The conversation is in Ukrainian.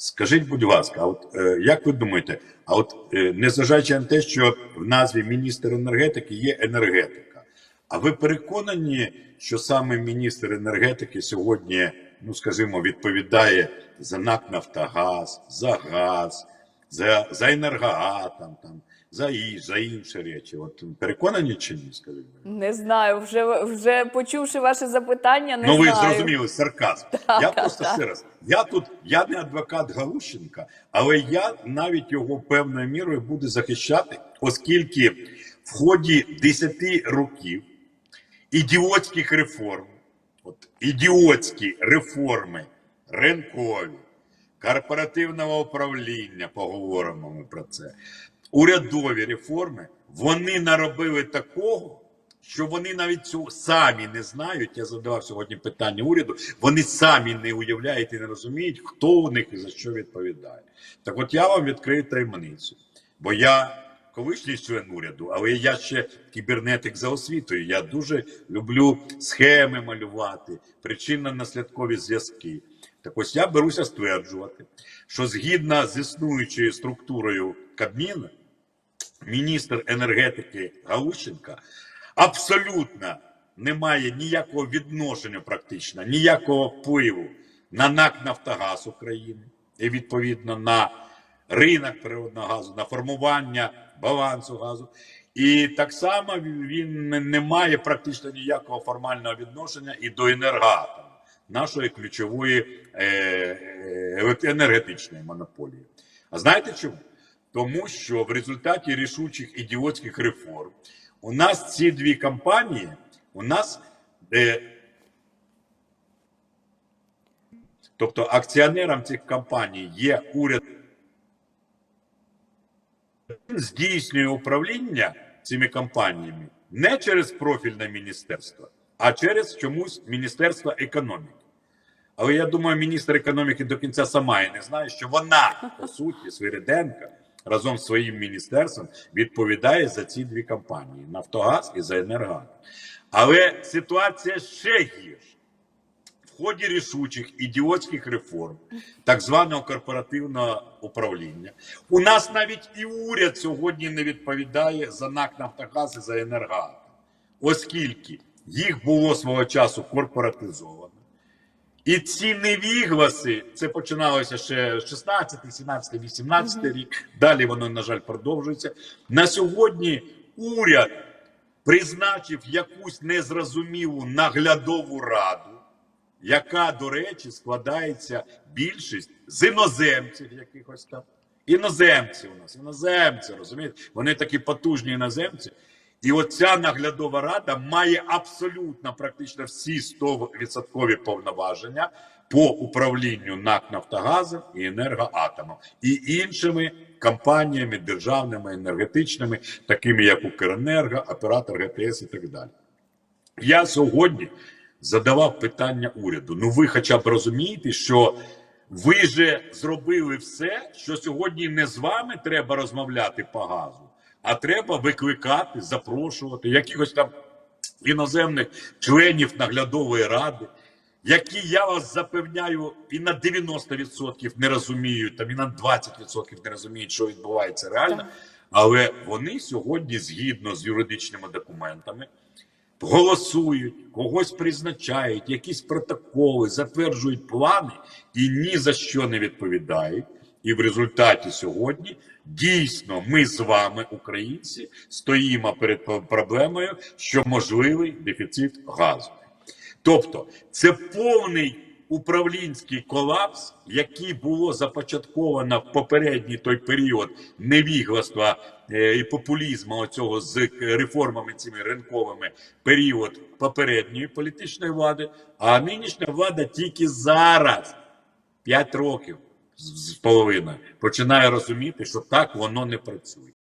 Скажіть, будь ласка, от е, як ви думаєте, а от е, незважаючи на те, що в назві міністр енергетики є енергетика, а ви переконані, що саме міністр енергетики сьогодні, ну скажімо, відповідає за НАК Нафтогаз, за газ, за, за енергоатом, там, за, і, за інші речі? От переконані чи ні? Скажіть? Не знаю, вже, вже почувши ваше запитання, не ну, ви знаю. зрозуміли сарказм. Так, я так, просто так. ще раз. Я тут я не адвокат Галущенка, але я навіть його певною мірою буду захищати, оскільки в ході 10 років ідіотських реформ, от ідіотські реформи ринкові, корпоративного управління, поговоримо ми про це, урядові реформи, вони наробили такого, що вони навіть цього самі не знають. Я задавав сьогодні питання уряду. Вони самі не уявляють і не розуміють, хто у них і за що відповідає. Так от я вам відкрию таємницю, бо я колишній член уряду, але я ще кібернетик за освітою. Я дуже люблю схеми малювати, причинно-наслідкові зв'язки. Так ось я беруся стверджувати, що згідно з існуючою структурою Кабміна, міністр енергетики Галущенка абсолютно не має ніякого відношення, практично, ніякого впливу на НАК Нафтогаз України і відповідно на ринок природного газу, на формування балансу газу. І так само він не- має практично ніякого формального відношення і до енергоатому, нашої ключової е, е, енергетичної монополії. А знаєте чому? Тому що в результаті рішучих ідіотських реформ у нас ці дві компанії, у нас, е, тобто акціонером цих компаній є уряд, Він здійснює управління цими компаніями не через профільне міністерство, а через чомусь Міністерство економіки. Але я думаю, міністр економіки до кінця сама і не знає, що вона, по суті, Свириденка, разом з своїм міністерством відповідає за ці дві компанії Нафтогаз і за Енергоатом. Але ситуація ще гірша. В ході рішучих ідіотських реформ, так званого корпоративного управління, у нас навіть і уряд сьогодні не відповідає за НАК Нафтогаз і за Енергоатом, оскільки їх було свого часу корпоратизовано. І ці невігласи, це починалося ще 16, 17, 18 рік. Далі воно, на жаль, продовжується. На сьогодні уряд призначив якусь незрозумілу наглядову раду, яка, до речі, складається більшість з іноземців якихось там. Іноземці у нас, іноземці, розумієте? Вони такі потужні іноземці. І оця наглядова рада має абсолютно практично всі 100% повноваження по управлінню НАК Нафтогазом і енергоатомом і іншими компаніями державними енергетичними, такими як Укренерго, оператор ГТС і так далі. Я сьогодні задавав питання уряду. Ну, ви хоча б розумієте, що ви же зробили все, що сьогодні не з вами треба розмовляти по газу, а треба викликати, запрошувати якихось там іноземних членів наглядової ради, які я вас запевняю, і на 90% не розуміють, там і на 20% не розуміють, що відбувається реально. Але вони сьогодні, згідно з юридичними документами, голосують, когось призначають, якісь протоколи, затверджують плани і ні за що не відповідають. І в результаті сьогодні дійсно ми з вами, українці, стоїмо перед проблемою, що можливий дефіцит газу. Тобто, це повний управлінський колапс, який було започатковано в попередній той період невігластва е, і популізму оцього з реформами цими ринковими період попередньої політичної влади, а нинішня влада тільки зараз, 5 років з половиною, починає розуміти, що так воно не працює.